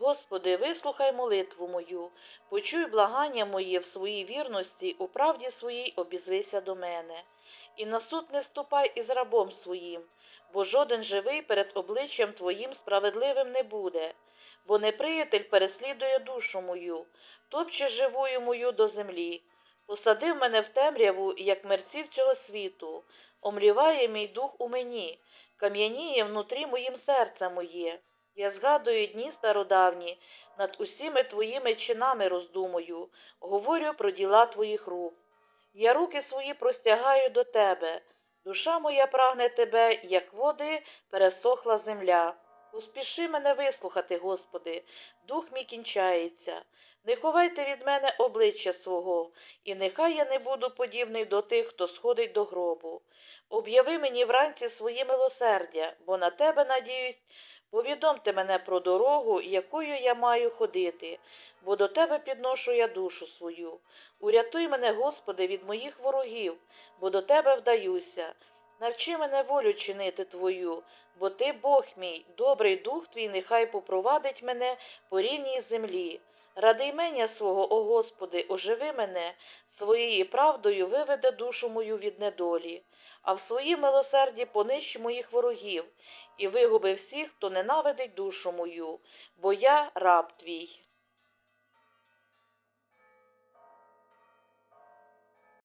Господи, вислухай молитву мою, почуй благання моє в своїй вірності, у правді своїй обізвися до мене. І на суд не вступай із рабом своїм, бо жоден живий перед обличчям Твоїм справедливим не буде, бо неприятель переслідує душу мою, топче живую мою до землі. Посадив мене в темряву, як мерців цього світу, омліває мій дух у мені, кам'яніє внутрі моїм серце моє. Я згадую дні стародавні, над усіми твоїми чинами роздумую, говорю про діла твоїх рук. Я руки свої простягаю до тебе, душа моя прагне тебе, як води пересохла земля. Успіши мене вислухати, Господи, дух мій кінчається. Не ховайте від мене обличчя свого, і нехай я не буду подібний до тих, хто сходить до гробу. Об'яви мені вранці свої милосердя, бо на тебе надіюсь, повідомте мене про дорогу, якою я маю ходити, бо до тебе підношу я душу свою. Урятуй мене, Господи, від моїх ворогів, бо до тебе вдаюся. Навчи мене волю чинити Твою, бо Ти Бог мій, добрий дух твій, нехай попровадить мене по рівній землі. Ради імення свого, о Господи, оживи мене, своєю правдою виведе душу мою від недолі, а в своїй милосерді понищ моїх ворогів і вигуби всіх, хто ненавидить душу мою, бо я раб твій.